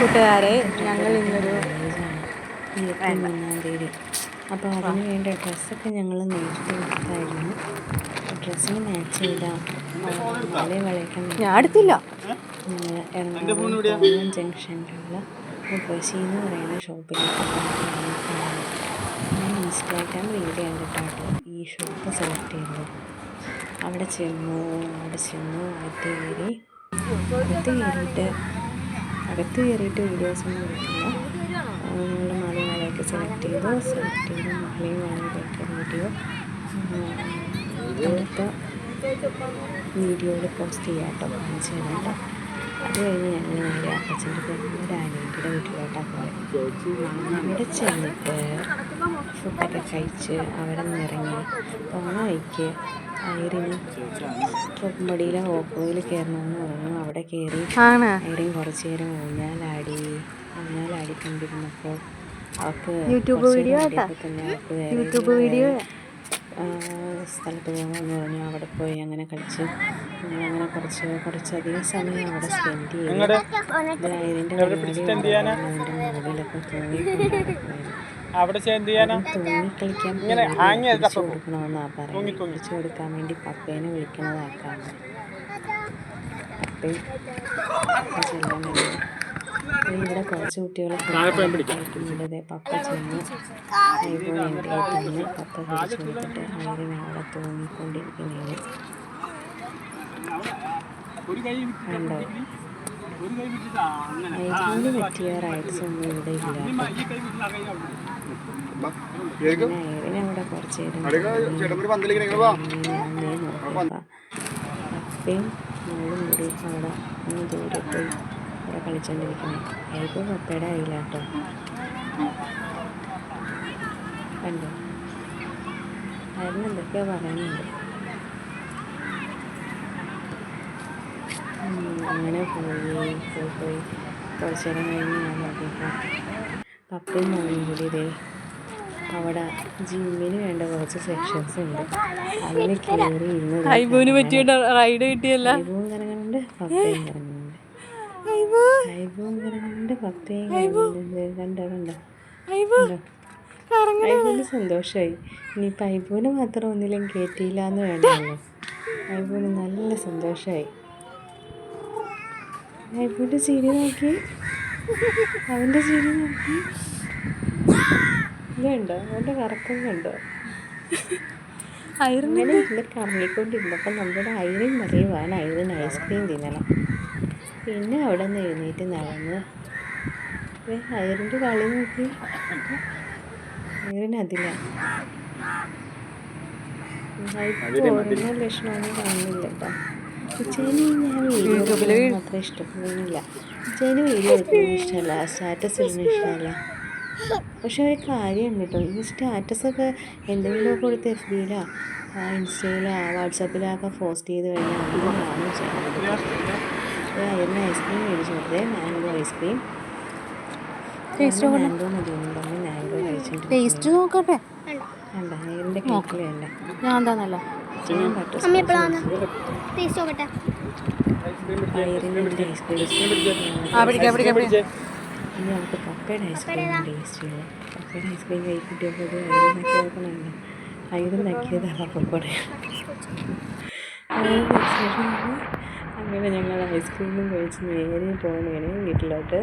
കൂട്ടുകാരെ ഞങ്ങൾ ഇന്നൊരു ഇരുപത്തി മൂന്നാം തീയതി. അപ്പോൾ അതിന് വേണ്ട ഡ്രസ്സൊക്കെ ഞങ്ങൾ നേരിട്ട് എടുത്തായിരുന്നു. ഡ്രസ്സിന് മാച്ച് ചെയ്താൽ വളയ വളയ്ക്കാൻ ഞാൻ എടുത്തില്ല ഞങ്ങൾ എറണാകുളം ജംഗ്ഷനിലുള്ള മുപ്പശി എന്ന് പറയുന്ന ഷോപ്പിലേക്ക് ഞാൻ ഇൻസ്റ്റാഗ്രാം റീൽ കണ്ടിട്ടാട്ടോ ഈ ഷോപ്പ് സെലക്ട് ചെയ്തത്. അവിടെ ചെന്നു അവിടെ ചെന്നു അടുത്ത് കയറി അടുത്ത് കയറിയിട്ട് അകത്ത് കയറിയിട്ട് വീഡിയോസൊന്നും എടുക്കില്ല. നമ്മൾ മാലയും വളയൊക്കെ സെലക്ട് ചെയ്തു സെലക്ട് ചെയ്ത് മാലയും വളയൊക്കെ വീഡിയോ അടുത്ത വീഡിയോയിൽ പോസ്റ്റ് ചെയ്യാം കേട്ടോ കാണിച്ചു തരാം കേട്ടോ അത് കഴിഞ്ഞ് ഞങ്ങൾ നേരെ അപ്പച്ചന്റെ പേര് ആനിയുടെ വീട്ടിലോട്ടാണ് പോയത് അവിടെ ചെന്നിട്ട് ഫുഡൊക്കെ കഴിച്ച് അവിടെ നിന്ന് ഇറങ്ങി പോണ വഴിക്ക് ഐറിന് ട്രിപ്പുംപടിയിലെ ഓപ്പോയിൽ കയറണമെന്ന് പറഞ്ഞു. അവിടെ കയറി ഐറിൻ കുറച്ച് നേരം ഊഞ്ഞാലാടി. ഊഞ്ഞാലാടിക്കൊണ്ടിരുന്നപ്പോൾ അവൾക്ക് യൂട്യൂബ് വീഡിയോ യൂട്യൂബ് വീഡിയോ സ്ഥലത്ത് പോകണമെന്ന് പറഞ്ഞു അവിടെ പോയി അങ്ങനെ കളിച്ച്. ഞങ്ങളങ്ങനെ കുറച്ച് കുറച്ചധികം സമയം അവിടെ സ്പെൻഡ് ചെയ്തു. അതിന്റെ മുകളിലൊക്കെ അവിടെ കളിക്കാൻ ഇങ്ങനെ കൊടുക്കണമെന്നാ കൊടുക്കാൻ വേണ്ടി പപ്പേനെ വിളിക്കണതാക്കാണ് പപ്പ ചെല്ലാൻ ഇവിടെ കുറച്ച് കുട്ടികളെ പപ്പ ചെന്ന് എന്റെ തന്ന് പപ്പ പിടിച്ചു കൊടുത്തിട്ട് അവരെ അവിടെ തൂങ്ങിക്കൊണ്ടിരിക്കുന്നതാണ് ഒരു കണ്ടോ ഒരു കൈ വിട്ടിട്ടാ അങ്ങനെ ഐറിന് പറ്റിയ ഒന്നും ഇവിടെ ഇല്ല കൈ അവിടെ പിന്നെ ഐറിന് അവിടെ കുറച്ച് നേരം അന്നേ നോക്കിയപ്പോൾ അപ്പയും മോളും കൂടി അവിടെ ഒന്ന് ദൂരെ പോയി അവിടെ കളിച്ചോണ്ടിരിക്കണേ ഏകോ പപ്പയുടെ കയ്യിലാട്ടോ കണ്ടോ? അതിന് എന്തൊക്കെയോ പറയുന്നുണ്ട്. അങ്ങനെ പോയി പോയി പോയി. കുറച്ച് നേരം കഴിഞ്ഞ് ഞാൻ നോക്കിയപ്പോൾ പപ്പയും മോനും കൂടി ഇതേ അവിടെ ജിമ്മിന് വേണ്ട കുറച്ച് സെക്ഷൻസ് ഉണ്ട്. അതിന് കയറി ഇന്ന് ഐബുവിന് പറ്റിയ റൈഡ് കിട്ടിയല്ല? ഐബുവും കറങ്ങുന്നുണ്ട് പപ്പയും കറങ്ങുന്നുണ്ട് ഐബുവും കറങ്ങുന്നുണ്ട് പപ്പയും കറങ്ങുന്നുണ്ട് കണ്ടോ കണ്ടോ? കണ്ടോ? ഐബുവിന് സന്തോഷമായി ഇനിയിപ്പോൾ ഐബുവിനെ മാത്രം ഒന്നിലും കയറ്റിയില്ല എന്ന് വേണ്ടല്ലോ. ഐബുവിന് നല്ല സന്തോഷമായി ഐബുവിന്റെ ചിരി നോക്കി. അവന്റെ ചിരി നോക്കി. ഇതുണ്ടോ അവന്റെ കറക്കം കണ്ടോ ഐറിന് അങ്ങനെ കറങ്ങിക്കൊണ്ടിരുന്നു അപ്പം നമ്മുടെ അയറിൻ മറിയുവാണ് അയറിൻ ഐസ്ക്രീം തിന്നണം. പിന്നെ അവിടെ നിന്ന് എഴുന്നേറ്റ് നടന്ന് അയറിന്റെ കളി നോക്കി. ഐറിൻ അതില. ഓരോ ലക്ഷണമൊന്നും കാണുന്നില്ല കേട്ടോ. ഉച്ചേന് ഞാൻ വീഡിയോ അത്ര ഇഷ്ടപ്പെടുന്നില്ല. ഉച്ചേന് വീഡിയോ എടുക്കുന്നത് ഇഷ്ടമല്ല. സ്റ്റാറ്റസ് ഇടുന്നത് ഇഷ്ടമല്ല. പക്ഷെ ഒരു കാര്യമുണ്ട് കേട്ടോ. ഈ സ്റ്റാറ്റസൊക്കെ എന്തെങ്കിലും കൊടുത്ത് എഫ് ബിയിലോ ഇൻസ്റ്റയിലോ വാട്സാപ്പിലൊക്കെ പോസ്റ്റ് ചെയ്ത് കഴിഞ്ഞാൽ അധികം കാണും അയറിന് ഐസ്ക്രീം മേടിച്ചു കൊടുത്തേ. മാംഗോ ഐസ്ക്രീം മാംഗോ മതി പറഞ്ഞ് മാംഗോ കഴിച്ചിട്ടുണ്ട്. ടേസ്റ്റ് നോക്കട്ടെ. വേണ്ട അയറിന്റെ കേക്കിലല്ല ഞാൻ എന്താന്നല്ല ഇനി നമുക്ക് പപ്പയുടെ ഐസ്ക്രീം ടേസ്റ്റ് ചെയ്യാം പപ്പയുടെ ഐസ്ക്രീം കൈ കിട്ടിയപ്പോൾ നോക്കണമല്ലോ പപ്പയുടെ. അങ്ങനെ ഞങ്ങൾ ഐസ്ക്രീമും കഴിച്ച് നേരെ പോകണേണ് വീട്ടിലോട്ട്.